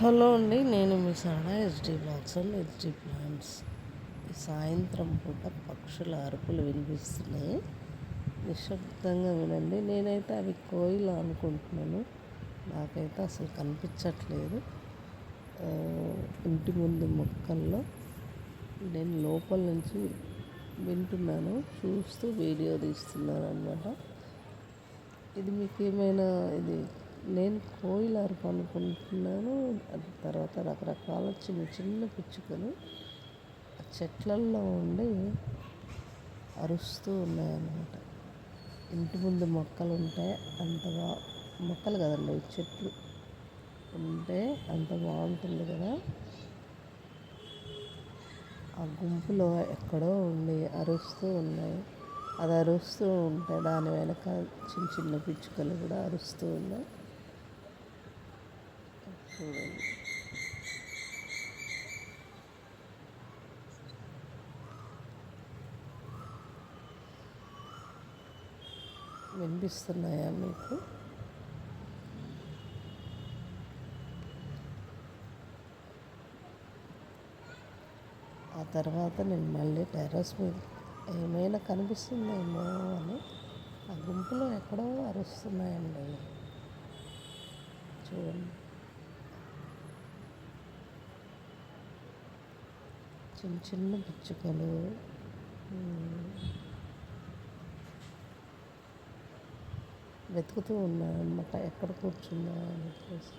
Hello అండి నేను మీ Sada HD vlogs and HD plants. సాయంత్రం పూట పక్షుల అరుపులు వినిపిస్తున్నాయి. నిశ్శబ్దంగా వినండి నేనైతే అవి కోయిల అనుకుంటున్నాను. నాకైతే అసలు కనిపించట్లేదు. ఇంటి ముందు మొక్కల్లో నేను లోపల నుంచి వింటున్నాను చూస్తూ వీడియో తీస్తున్నాను అనమాట ఇది మీకు ఏమైనా ఇది నేను కోయిల అరుపు అనుకుంటున్నాను తర్వాత రకరకాల చిన్న చిన్న పిచ్చుకలు చెట్లల్లో ఉండి అరుస్తూ ఉన్నాయన్నమాట. ఇంటి ముందు మొక్కలు ఉంటే అంతగా మొక్కలు కదండి చెట్లు ఉంటే అంత బాగుంటుంది కదా. ఆ గుంపులో ఎక్కడో ఉండి అరుస్తూ ఉన్నాయి. అది అరుస్తూ ఉంటే దాని వెనక చిన్న చిన్న పిచ్చుకలు కూడా అరుస్తూ ఉన్నాయి. చూడండి. వినిపిస్తున్నాయా మీకు? ఆ తర్వాత నేను మళ్ళీ టెర్రస్ మీద ఏమైనా కనిపిస్తుందేమో అని ఆ గుంపులో ఎక్కడో అరుస్తున్నాయండి. చూడండి. చిన్న చిన్న పిచ్చుకలు వెతుకుతూ ఉన్నాయన్నమాట ఎక్కడ కూర్చుందా అని చెప్పేసి.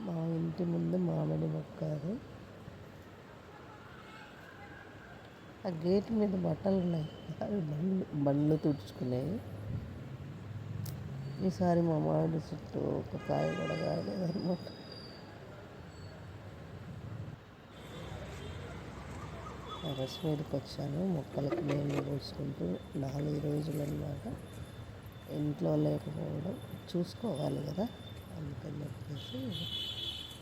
మా ఇంటి ముందు మామిడి మొక్క అది. ఆ గేట్ మీద బట్టలు ఉన్నాయి అవి బండ్లు బండ్లు తుడుచుకునేవి ఈసారి మా మామిడి చుట్టూ ఒక కాయ కూడా కాయలేదన్నమాట. రస్ మీదకి వచ్చాను. మొక్కలకు నీళ్ళు పోసుకుంటూ నాలుగు రోజులు అనమాట ఇంట్లో లేకపోవడం. చూసుకోవాలి కదా అందుకని చెప్పేసి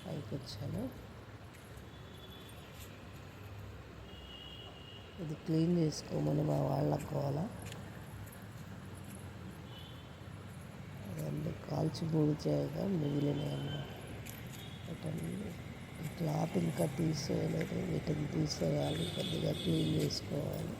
పైకి వచ్చాను. ఇది క్లీన్ చేసుకోమని మా వాళ్ళకు కోవాల? అవన్నీ కాల్చి బూడి చేయగా మిగిలినాయి అన్నమాట క్లాత్ ఇంకా తీసేయలేదు వీటిని తీసేయాలి కొద్దిగా క్లీన్ చేసుకోవాలి.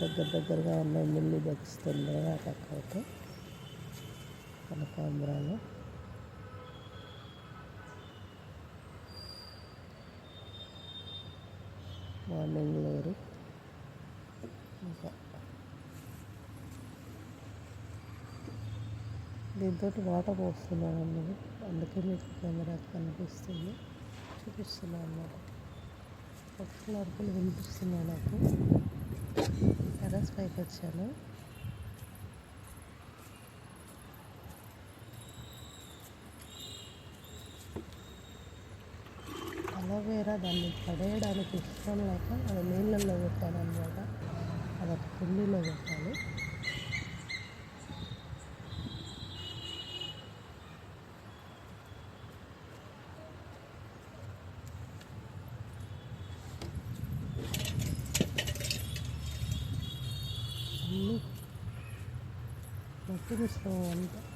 దగ్గర దగ్గరగా ఉన్నాయి మిల్లి బగ్స్తున్నాయి ఆ పక్క అయితే కనకాంబరాలు మార్నింగ్ గ్లోరీ ఇంకా దీంతో వాటర్ పోస్తున్నాను అందుకే మీకు కెమెరా కనిపిస్తుంది. చూపిస్తున్నాను అన్నమాట. పక్షుల అరుపులు వినిపిస్తున్నాయి నాకు. టెరస్ పైకి వచ్చాను. అలోవేరా దాన్ని పడేయడానికి ఇష్టం లేక అది నీళ్ళల్లో పెట్టాను అనమాట అదొక కుండీలో 끊을 수가 없다.